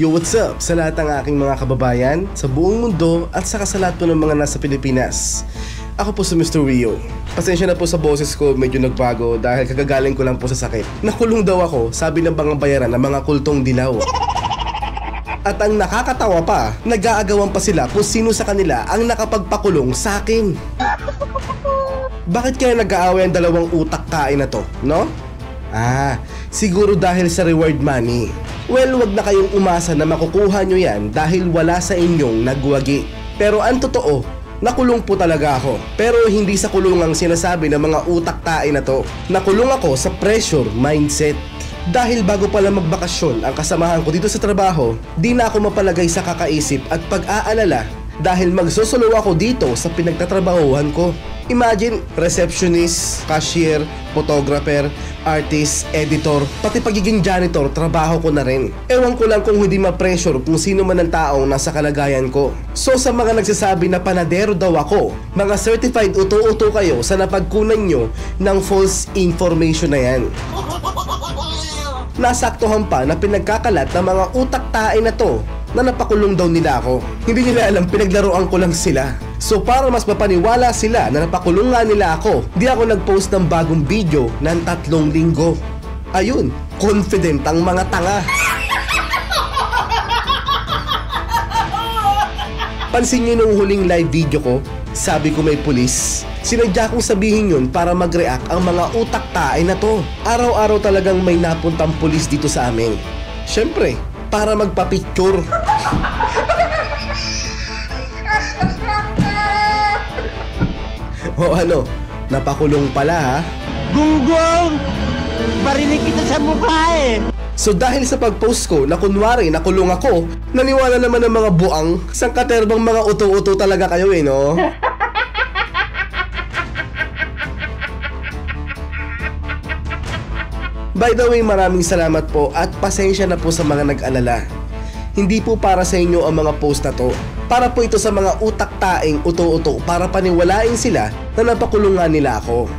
Yo, what's up sa lahat ng aking mga kababayan sa buong mundo at sa lahat po ng mga nasa Pilipinas. Ako po si Mr. Rio. Pasensya na po sa boses ko, medyo nagbago dahil kagagaling ko lang po sa sakit. Nakulong daw ako, sabi ng mga bayaran ng mga kultong dilaw. At ang nakakatawa pa, nag-aagawan pa sila kung sino sa kanila ang nakapagpakulong sa akin. Bakit kaya nag-aaway ang dalawang utak kain na to, no? Ah, siguro dahil sa reward money. Well, wag na kayong umasa na makukuha nyo yan dahil wala sa inyong nagwagi. Pero ang totoo, nakulong po talaga ako. Pero hindi sa kulong ang sinasabi ng mga utak tae na to. Nakulong ako sa pressure mindset. Dahil bago pala magbakasyon ang kasamahan ko dito sa trabaho, di na ako mapalagay sa kakaisip at pag-aalala dahil magsosolo ako dito sa pinagtatrabahuhan ko. Imagine, receptionist, cashier, photographer, artist, editor, pati pagiging janitor, trabaho ko na rin. Ewan ko lang kung hindi ma-pressure kung sino man ang taong nasa kalagayan ko. So sa mga nagsasabi na panadero daw ako, mga certified uto-uto kayo sa napagkunan nyo ng false information na yan. Nasaktuhan pa na pinagkakalat ng mga utak tae na to na napakulong daw nila ako. Hindi nila alam pinaglaruan ko lang sila. So para mas mapaniwala sila na napakulong nga nila ako, di ako nag-post ng bagong video ng tatlong linggo. Ayun, confident ang mga tanga. Pansin niyo nung huling live video ko, sabi ko may pulis. Sinadya kong sabihin yun para mag-react ang mga utak tae na to. Araw-araw talagang may napuntang pulis dito sa amin. Siyempre, para magpa-picture. o ano, napakulong pala ha? Gunggong! Barinig kita sa mukha eh! So dahil sa pag-post ko na kunwari nakulong ako, naniwala naman ng mga buang, sangkaterbang mga uto-uto talaga kayo eh no? By the way, maraming salamat po at pasensya na po sa mga nag-alala. Hindi po para sa inyo ang mga post na to. Para po ito sa mga utak taing uto-uto para paniwalain sila na napakulungan nila ako.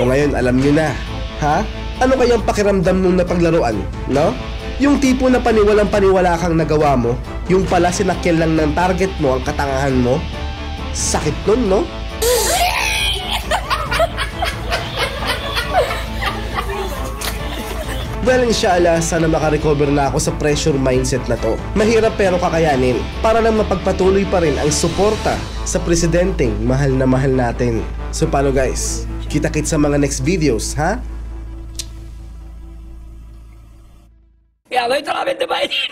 O ngayon, alam nyo na. Ha? Ano kayang pakiramdam nung napaglaruan, no? Yung tipo na paniwalang paniwala kang nagawa mo, yung pala sinakyan lang ng target mo ang katangahan mo, sakit nun, no? Well, inshallah, sana makarecover na ako sa pressure mindset na to. Mahirap pero kakayanin para lang mapagpatuloy pa rin ang suporta sa presidenteng mahal na mahal natin. So paano guys? Kita-kit sa mga next videos, ha? Ya voy solamente para decir.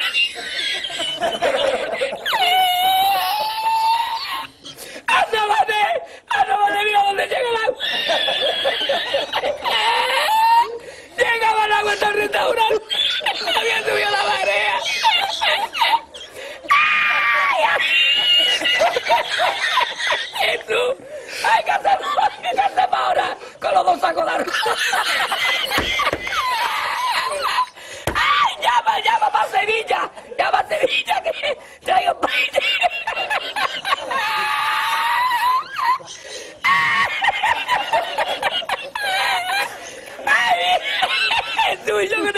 ¡Anda, ¡Ay! ¡Llama, llama para Sevilla! ¡Llama a Sevilla que traigo un ¡Ay! ¡Es tuyo con el mañana!